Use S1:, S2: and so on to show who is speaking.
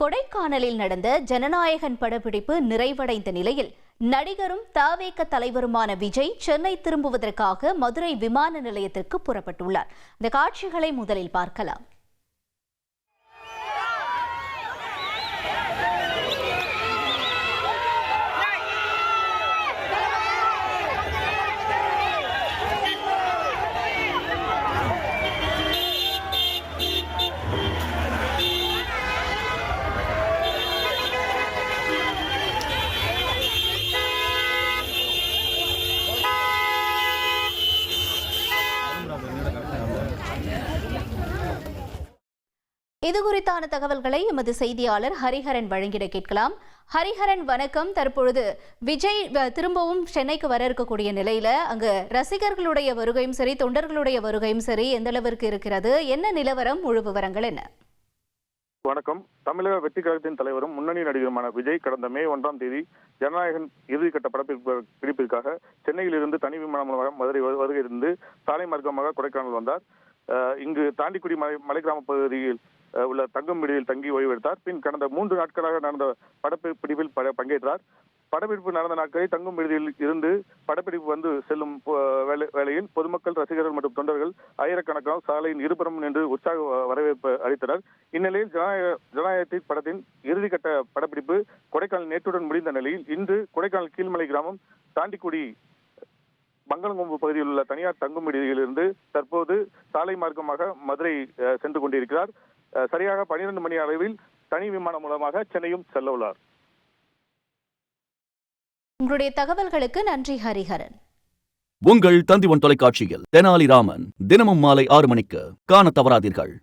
S1: கொடைக்கானலில் நடந்த ஜனநாயகன் படப்பிடிப்பு நிறைவடைந்த நிலையில் நடிகரும் தாவேக தலைவருமான விஜய் சென்னை திரும்புவதற்காக மதுரை விமான நிலையத்திற்கு புறப்பட்டுள்ளார். இந்த காட்சிகளை முதலில் பார்க்கலாம். இது குறித்தான தகவல்களை எமது செய்தியாளர் ஹரிஹரன் வழங்கிட கேட்கலாம். ஹரிஹரன் வணக்கம். தற்பொழுது விஜய் திரும்பவும் சென்னைக்கு வர இருக்கக்கூடிய நிலையில அங்கு ரசிகர்களுடைய வருகையும் சரி தொண்டர்களுடைய வருகையும் சரி எந்த அளவிற்கு இருக்கிறது? என்ன நிலவரம்? முழு விவரங்கள் என்ன?
S2: வணக்கம். தமிழக வெற்றி கழகத்தின் தலைவரும் முன்னணி நடிகருமான விஜய் கடந்த மே ஒன்றாம் தேதி ஜனநாயகன் இறுதிக்கட்ட படப்பிடிப்பு பிடிப்பிற்காக சென்னையில் இருந்து தனி விமானம் மூலமாக மதுரை வரு- வருகை இருந்து சாலை மார்க்கமாக கொடைக்கானல் வந்தார். இங்கு தாண்டிக்குடி மலை மலை கிராம பகுதியில் உள்ள தங்கும் விடுதியில் தங்கி ஓய்வெடுத்தார் பின் கடந்த மூன்று நாட்களாக நடந்த படப்பிடிப்பில் பங்கேற்றார். படப்பிடிப்பு நடந்த நாட்களில் தங்கும் விடுதியில் இருந்து படப்பிடிப்பு வந்து செல்லும் வேளையில் பொதுமக்கள் ரசிகர்கள் மற்றும் தொண்டர்கள் ஆயிரக்கணக்கான சாலையின் இருபுறம் நின்று உற்சாக வரவேற்பு அளித்தனர். இந்நிலையில் ஜனநாயக ஜனநாயகத்தை படத்தின் இறுதிக்கட்ட படப்பிடிப்பு கொடைக்கானல் நேற்றுடன் முடிந்த நிலையில் இன்று கொடைக்கானல் கீழ்மலை கிராமம் தாண்டிக்குடி மங்களங்கொம்பு பகுதியில் உள்ள தனியார் தங்கும் விடுதியிலிருந்து தற்போது சாலை மார்க்கமாக மதுரை சென்று கொண்டிருக்கிறார். சரியாக பனிரெண்டு மணி அளவில் தனி விமானம் மூலமாக சென்னையும் செல்ல உள்ளார்.
S1: உங்களுடைய தகவல்களுக்கு நன்றி ஹரிஹரன்.
S3: உங்கள் தந்திவன் தொலைக்காட்சியில் தெனாலிராமன் தினமும் மாலை ஆறு மணிக்கு காணத் தவறாதீர்கள்.